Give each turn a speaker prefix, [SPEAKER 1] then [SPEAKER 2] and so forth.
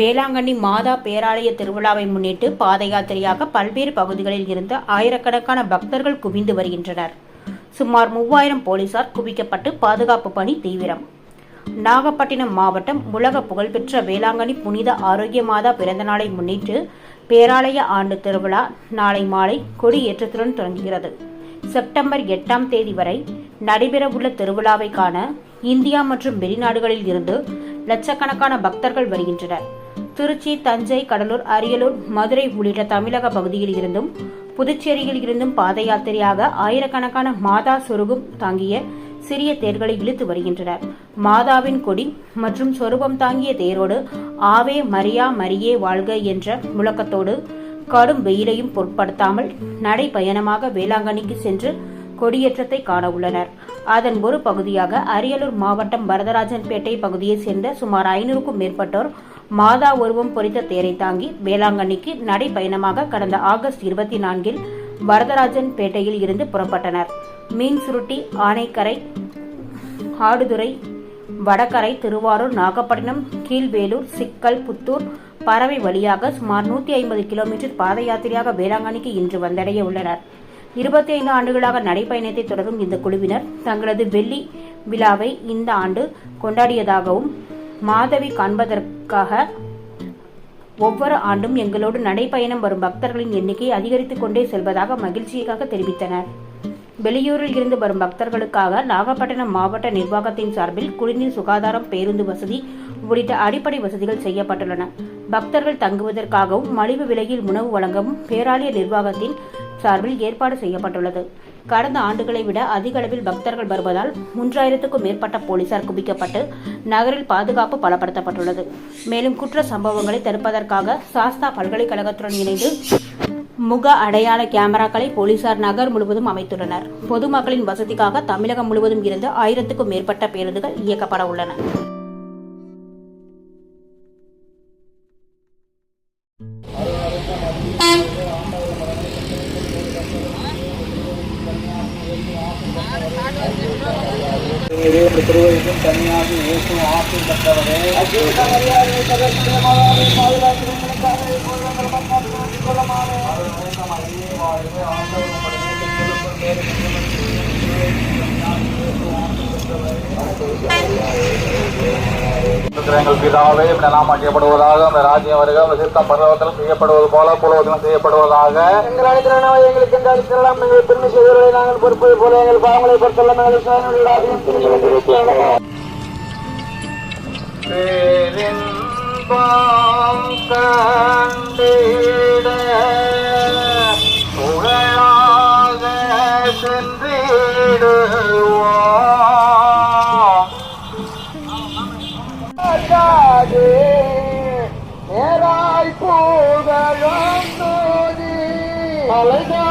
[SPEAKER 1] வேளாங்கண்ணி மாதா பேராலய திருவிழாவை முன்னிட்டு பாத யாத்திரையாக பல்வேறு பகுதிகளில் இருந்து ஆயிரக்கணக்கான பக்தர்கள் குவிந்து வருகின்றனர். சுமார் மூவாயிரம் போலீசார் குவிக்கப்பட்டு பாதுகாப்பு பணி தீவிரம். நாகப்பட்டினம் மாவட்டம் உலக புகழ்பெற்ற வேளாங்கண்ணி புனித ஆரோக்கிய மாதா பிறந்தநாளை முன்னிட்டு பேராலய ஆண்டு திருவிழா நாளை மாலை கொடியேற்றத்துடன் தொடங்குகிறது. செப்டம்பர் எட்டாம் தேதி வரை நடைபெறவுள்ள திருவிழாவை காண இந்தியா மற்றும் வெளிநாடுகளில் இருந்து லட்சக்கணக்கான பக்தர்கள் வருகின்றனர். திருச்சி தஞ்சை கடலூர் அரியலூர் மதுரை உள்ளிட்ட தமிழக பகுதியில் இருந்தும் புதுச்சேரியில் இருந்தும் பாத யாத்திரையாக ஆயிரக்கணக்கான மாதா சொருகும் தாங்கிய சிறிய தேர்களை இழுத்து வருகின்றனர். மாதாவின் கொடி மற்றும் சொருபம் தாங்கிய தேரோடு ஆவே மரியா மரியே வாழ்க என்ற முழக்கத்தோடு கடும் வெயிலையும் பொருட்படுத்தாமல் நடைபயணமாக வேளாங்கண்ணிக்கு சென்று கொடியேற்றத்தை காண உள்ளனர். அதன் ஒரு பகுதியாக அரியலூர் மாவட்டம் வரதராஜன்பேட்டை பகுதியைச் சேர்ந்த சுமார் ஐநூறுக்கும் மேற்பட்டோர் மாதா உருவம் பொறித்த தேரை தாங்கி வேளாங்கண்ணிக்கு நடைபயணமாக கடந்த ஆகஸ்ட் இருபத்தி நான்கில் வரதராஜன் பேட்டையில் இருந்து புறப்பட்டனர். மீன் சுருட்டி ஆனைக்கரை ஆடுதுறை வடகரை திருவாரூர் நாகப்பட்டினம் கீழ்வேலூர் சிக்கல் புத்தூர் பறவை வழியாக சுமார் நூற்றி ஐம்பது கிலோமீட்டர் பாத யாத்திரையாக வேளாங்கண்ணிக்கு இன்று வந்தடைய உள்ளனர். இருபத்தி ஐந்து ஆண்டுகளாக நடைப்பயணத்தை தொடரும் இந்த குழுவினர் தங்களது வெள்ளி விழாவை இந்த ஆண்டு கொண்டாடியதாகவும் மாதவி காண்பதற்காக ஒவ்வொரு ஆண்டும் எங்களோடு நடைப்பயணம் வரும் பக்தர்களின் எண்ணிக்கை அதிகரித்துக் கொண்டே செல்வதாக மகிழ்ச்சியாக தெரிவித்தனர். வெளியூரில் இருந்து வரும் பக்தர்களுக்காக நாகப்பட்டினம் மாவட்ட நிர்வாகத்தின் சார்பில் குடிநீர் சுகாதாரம் பேருந்து வசதி உள்ளிட்ட அடிப்படை வசதிகள் செய்யப்பட்டுள்ளன. பக்தர்கள் தங்குவதற்காகவும் மலிவு விலையில் உணவு வழங்கவும் பேராலய நிர்வாகத்தின் சார்பில் ஏற்பாடு செய்யப்பட்டுள்ளது. கடந்த ஆண்டுகளை விட அதிக அளவில் பக்தர்கள் வருவதால் மூன்றாயிரத்துக்கும் மேற்பட்ட போலீசார் குவிக்கப்பட்டு நகரில் பாதுகாப்பு பலப்படுத்தப்பட்டுள்ளது. மேலும் குற்ற சம்பவங்களை தடுப்பதற்காக சாஸ்தா பல்கலைக்கழகத்துடன் இணைந்து முக அடையாள கேமராக்களை போலீசார் நகர் முழுவதும் அமைத்துள்ளனர். பொதுமக்களின் வசதிக்காக தமிழகம் முழுவதும் இருந்து ஆயிரத்துக்கும் மேற்பட்ட பேருந்துகள் இயக்கப்பட உள்ளன.
[SPEAKER 2] தனியாக பெற்றவரே எங்கள் பிதாவே நாம் அழைக்கப்படுவதாக அந்த ராஜ்யம் வருக சித்தம் பரவத்திலும் செய்யப்படுவது போல புலவத்திலும் செய்யப்படுவதாக.
[SPEAKER 3] எங்கள் அழைத்திறனவை எங்களுக்கு என்று அழைத்திரலாம் எங்கள் பெருமை செய்தவர்களை நாங்கள் பொறுப்பது போல எங்கள் பாவங்களை பொறுத்தெல்லாம் எங்கள் Além da